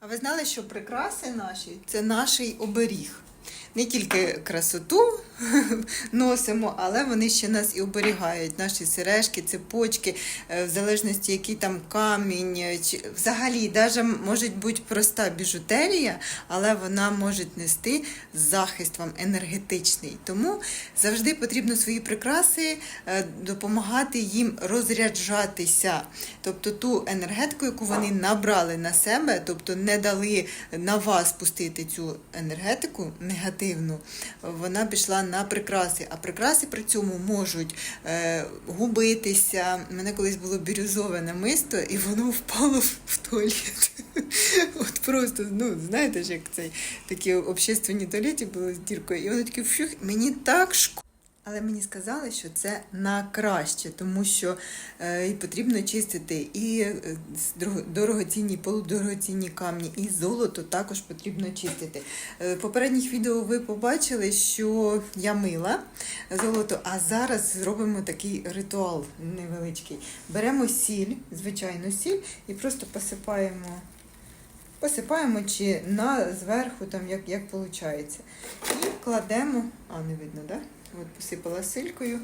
А ви знали, що прикраси наші це наш оберіг. Не тільки красоту носимо, але вони ще нас і оберігають. Наші сережки, цепочки, е, в залежності, який там камінь, е, чи взагалі, навіть може бути проста біжутерія, але вона може нести захист вам енергетичний. Тому завжди потрібно свої прикраси е, допомагати їм розряджатися. Тобто ту енергетику, яку вони набрали на себе, тобто не дали на вас пустити цю енергетику негативну, вона пішла на прикраси. А прикраси при цьому можуть е, губитися. У мене колись було бірюзове намисто, і воно впало в- туалет. От просто, ну, знаєте ж, як цей такі общественні туалеті були з діркою, і воно таке фюх, мені так шкода. Але мені сказали, що це на краще, тому що е, і потрібно чистити і е, дорогоцінні, полудорогоцінні камні, і золото також потрібно чистити. Е, в попередніх відео ви побачили, що я мила золото, а зараз зробимо такий ритуал невеличкий. Беремо сіль, звичайну сіль, і просто посипаємо. Посипаємо чи на зверху, там як, як виходить. І кладемо, а не видно, так? Да? От посипала силькою,